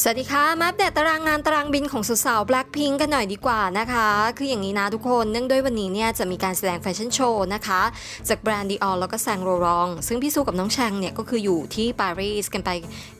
สวัสดีค่ะ มาอัปเดตตารางงานตารางบินของสุสาว Blackpink กันหน่อยดีกว่านะคะ คืออย่างนี้นะทุกคน เนื่องด้วยวันนี้เนี่ยจะมีการแสดงแฟชั่นโชว์นะคะ จากแบรนด์ Dior แล้วก็แซงโรรอง ซึ่งพี่ซูกับน้องแชงเนี่ยก็คืออยู่ที่ปารีสกันไป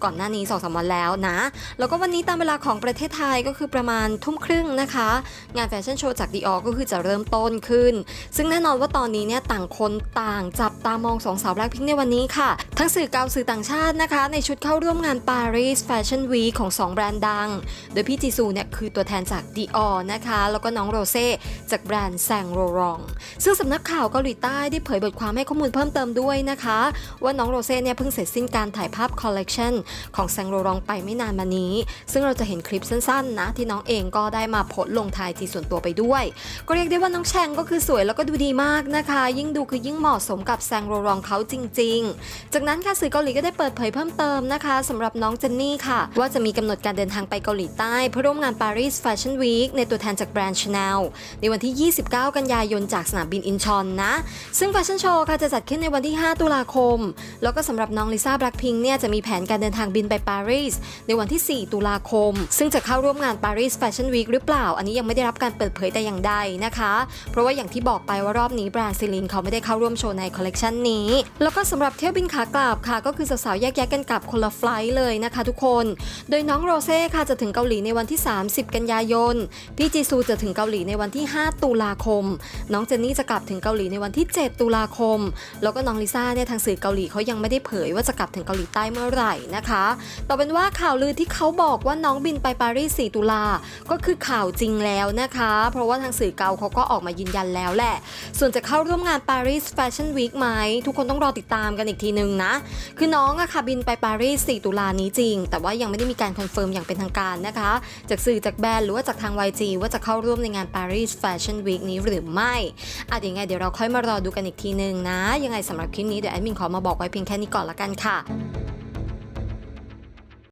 ก่อนหน้านี้2องสามวันแล้วนะ แล้วก็วันนี้ตามเวลาของประเทศไทยก็คือประมาณทุ่มครึ่งนะคะ งานแฟชั่นโชว์จาก Dior ก็คือจะเริ่มต้นขึ้น ซึ่งแน่นอนว่าตอนนี้เนี่ยต่างคนต่างจับตามองสองสาว Blackpink ในวันนี้ค่ะ ทั้งสื่อเกาสื่อต่างชาตินะคะ ในชุดเข้าร่วมงาน Paris Fashion Week ของ 2 แบรนด์ดัง โดยพี่จีซูเนี่ยคือตัวแทนจาก Dior นะคะ แล้วก็น้องโรเซ่จากแบรนด์แซงโรรอง ซึ่งสำนักข่าวเกาหลีใต้ได้เผยบทความให้ข้อมูลเพิ่มเติมด้วยนะคะ ว่าน้องโรเซ่เนี่ยเพิ่งเสร็จสิ้นการถ่ายภาพคอลเลกชันของแซงโรรองไปไม่นานมานี้ ซึ่งเราจะเห็นคลิปสั้นๆนะที่น้องเองก็ได้มาโพสลงทายจีส่วนตัวไปด้วย ก็เรียกได้ว่าน้องแชงก็คือสวยแล้วก็ดูดีมากนะคะ ยิ่งดูคือยิ่งเหมาะสมกับแซงโรรองเขาจริง ๆ จากนั้นค่ะสื่อเกาหลีก็ได้เปิดเผยเพิ่มเติมนะคะสำหรับน้องเจนนี่ค่ะ ว่าจะมีกำหนดการเดินทางไปเกาหลีใต้เพื่อร่วมงาน Paris Fashion Week ในตัวแทนจากแบรนด์ Chanel ในวันที่ 29 กันยายนจากสนามบินอินชอนนะ ซึ่งแฟชั่นโชว์ค่ะจะจัดขึ้นในวันที่ 5 ตุลาคม แล้วก็สำหรับน้องลิซ่าแบล็คพิงเนี่ยจะมีแผนการเดินทางบินไปปารีสในวันที่ 4 ตุลาคม ซึ่งจะเข้าร่วมงาน Paris Fashion Week หรือเปล่า อันนี้ยังไม่ได้รับการเปิดเผยแต่อย่างใดนะคะ เพราะว่าอย่างที่บอกไปว่ารอบนี้แบรนด์ซิลินเขาไม่ได้เข้าร่วมโชว์ในคอลเลกชันนี้ แล้วก็สำหรับเที่ยวบินขากลับค่ะก็คือสาวๆแยกย้ายกันกลับคนละไฟล์เลยนะคะทุกคน โดยน้องโรเซ่ค่ะจะถึงเกาหลีในวันที่ 30 กันยายน พี่จีซูจะถึงเกาหลีในวันที่ 5 ตุลาคม น้องเจนนี่จะกลับถึงเกาหลีในวันที่ 7 ตุลาคม แล้วก็น้องลิซ่าเนี่ยทางสื่อเกาหลีเขายังไม่ได้เผยว่าจะกลับถึงเกาหลีใต้เมื่อไหร่นะคะต่อเป็นว่าข่าวลือที่เขาบอกว่าน้องบินไปปารีส 4 ตุลา ก็คือข่าวจริงแล้วนะคะ เพราะว่าทางสื่อเกาเขาก็ออกมายืนยันแล้วแหละ ส่วนจะเข้าร่วมงาน Paris Fashion Week ไหมทุกคนต้องรอติดตามกันอีกทีนึงนะ คือน้องอะค่ะบินไปปารีส 4 ตุลานี้จริง แต่ว่ายังไม่ได้มีการคอนเฟิร์มอย่างเป็นทางการนะคะ จากสื่อจากแบรนด์หรือว่าจากทาง YG ว่าจะเข้าร่วมในงาน Paris Fashion Week นี้หรือไม่อะเดี๋ยวยังไงเดี๋ยวเราค่อยมารอดูกันอีกทีนึงนะ ยังไงสำหรับคลิปนี้เดี๋ยวแอดมินขอมาบอกไว้เพียงแค่นี้ก่อนละกันค่ะ